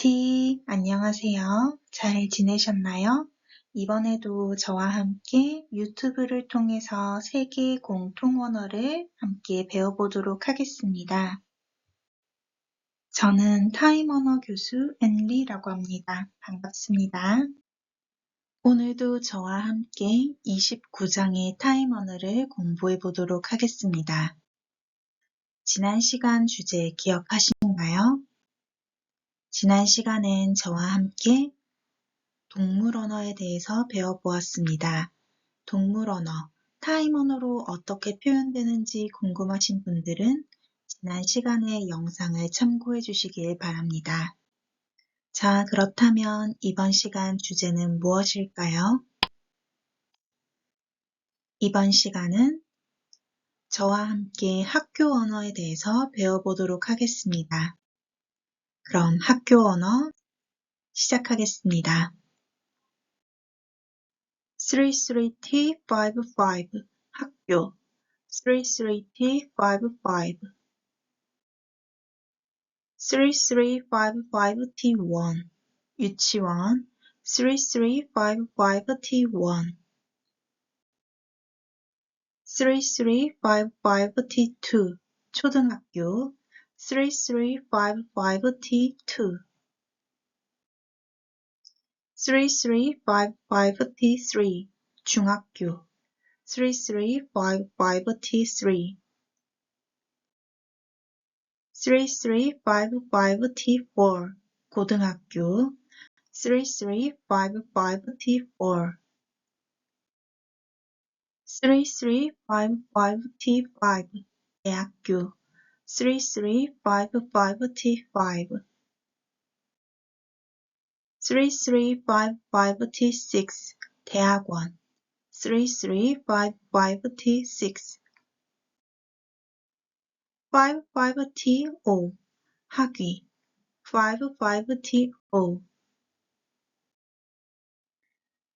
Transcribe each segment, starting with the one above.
OT 안녕하세요. 잘 지내셨나요? 이번에도 저와 함께 유튜브를 통해서 세계 공통 언어를 함께 배워보도록 하겠습니다. 저는 타임 언어 교수 앤리라고 합니다. 반갑습니다. 오늘도 저와 함께 29장의 타임 언어를 공부해 보도록 하겠습니다. 지난 시간 주제 기억하시나요? 지난 시간엔 저와 함께 동물 언어에 대해서 배워보았습니다. 동물 언어, 타임 언어로 어떻게 표현되는지 궁금하신 분들은 지난 시간의 영상을 참고해 주시길 바랍니다. 자, 그렇다면 이번 시간 주제는 무엇일까요? 이번 시간은 저와 함께 학교 언어에 대해서 배워보도록 하겠습니다. 그럼 학교 언어 시작하겠습니다. 33T55 학교. 33T55 3355T1 유치원. 3355T1 3355T2 초등학교 3355T2 3355T3 중학교 3355T3 3355T4 고등학교 3355T4 3355T5 대학교 3355T5 3355T6 대학원 3355T6 55T5 학위 55T5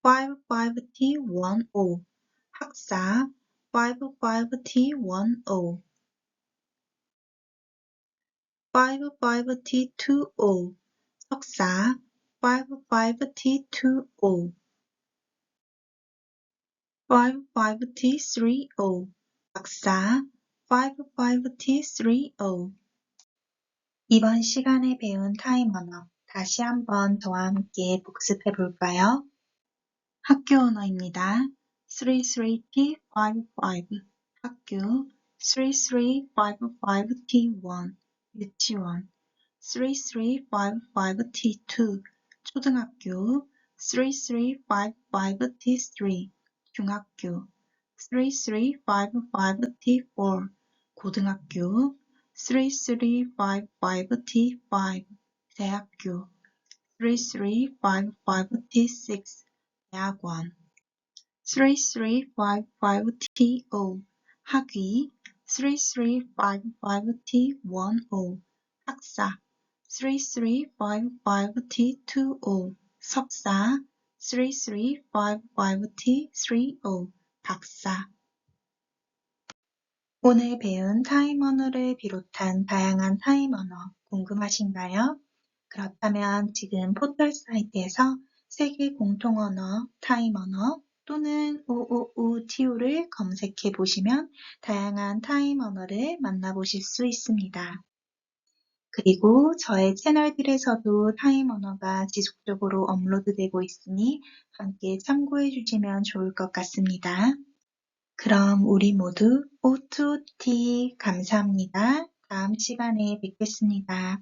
55T10 학사 55T10 55T20 석사 55T20 55T30 박사 55T30 이번 시간에 배운 타임 언어 다시 한번 저와 함께 복습해 볼까요? 학교 언어입니다. 33T55 학교 3355T1 유치원. 3355T2 초등학교. 3355T3 중학교. 3355T4 고등학교. 3355T5 대학교. 3355T6 대학원. 3355T5 학위 3355T10 학사. 3355T20 석사. 3355T30 박사. 오늘 배운 타임 언어를 비롯한 다양한 타임 언어 궁금하신가요? 그렇다면 지금 포털 사이트에서 세계 공통 언어, 타임 언어 또는 OOUTO를 검색해 보시면 다양한 타임 언어를 만나보실 수 있습니다. 그리고 저의 채널들에서도 타임 언어가 지속적으로 업로드되고 있으니 함께 참고해 주시면 좋을 것 같습니다. 그럼 우리 모두 O2T 감사합니다. 다음 시간에 뵙겠습니다.